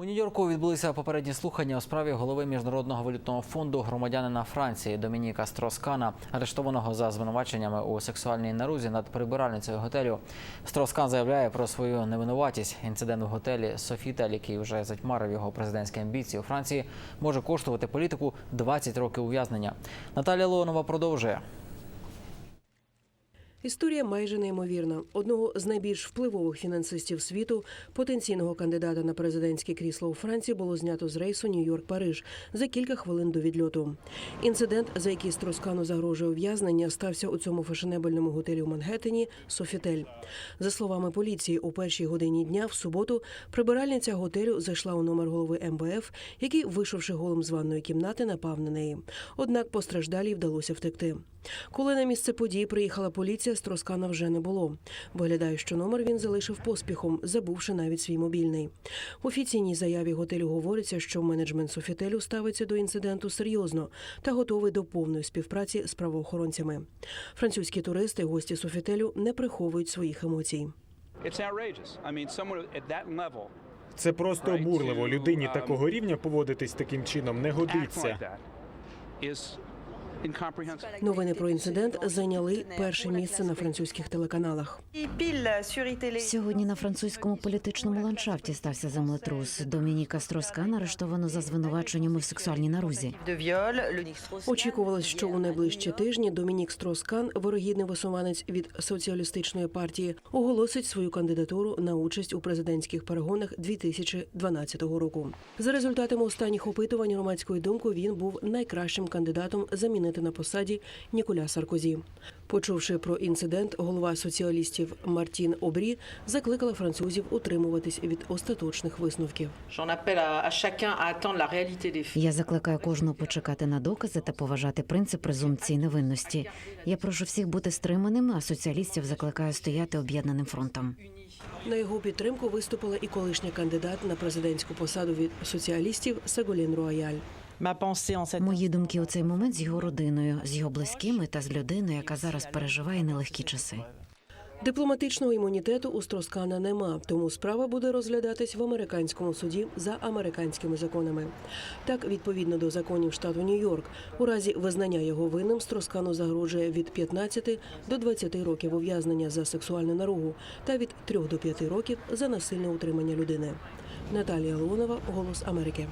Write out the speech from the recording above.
У Нью-Йорку відбулися попередні слухання у справі голови міжнародного валютного фонду громадянина Франції Домініка Строскана, арештованого за звинуваченнями у сексуальній нарузі над прибиральницею готелю. Строскан заявляє про свою невинуватість. Інцидент у готелі Софітель, який вже затьмарив його президентські амбіції у Франції, може коштувати політику 20 років ув'язнення. Наталія Леонова продовжує. Історія майже неймовірна. Одного з найбільш впливових фінансистів світу, потенційного кандидата на президентське крісло у Франції, було знято з рейсу Нью-Йорк-Париж за кілька хвилин до відльоту. Інцидент, за який Строскану загрожує ув'язнення, стався у цьому фешенебельному готелі у Мангеттені Софітель. За словами поліції, у першій годині дня в суботу прибиральниця готелю зайшла у номер голови МБФ, який, вийшовши голим з ванної кімнати, напав на неї. Однак постраждалій вдалося втекти. Коли на місце події приїхала поліція, Строскана вже не було. Виглядає, що номер він залишив поспіхом, забувши навіть свій мобільний. В офіційній заяві готелю говориться, що менеджмент Софітелю ставиться до інциденту серйозно та готовий до повної співпраці з правоохоронцями. Французькі туристи, гості Софітелю, не приховують своїх емоцій. Це просто обурливо. Людині такого рівня поводитись таким чином не годиться. Новини про інцидент зайняли перше місце на французьких телеканалах. Сьогодні на французькому політичному ландшафті стався землетрус. Домініка Строскан арештовано за звинуваченнями в сексуальній нарузі. Очікувалось, що у найближчі тижні Домінік Строскан, вирогідний висуванець від соціалістичної партії, оголосить свою кандидатуру на участь у президентських перегонах 2012 року. За результатами останніх опитувань громадської думки він був найкращим кандидатом замінити на посаді Ніколя Саркозі. Почувши про інцидент, голова соціалістів Мартін Обрі закликала французів утримуватись від остаточних висновків. Я закликаю кожного почекати на докази та поважати принцип презумпції невинності. Я прошу всіх бути стриманими, а соціалістів закликаю стояти об'єднаним фронтом. На його підтримку виступила і колишня кандидат на президентську посаду від соціалістів Сеголін Руаяль. Мої думки у цей момент з його родиною, з його близькими та з людиною, яка зараз переживає нелегкі часи. Дипломатичного імунітету у Строскана нема, тому справа буде розглядатись в американському суді за американськими законами. Так, відповідно до законів штату Нью-Йорк, у разі визнання його винним Строскану загрожує від 15 до 20 років ув'язнення за сексуальну наругу та від 3 до 5 років за насильне утримання людини. Наталія Леонова, Голос Америки.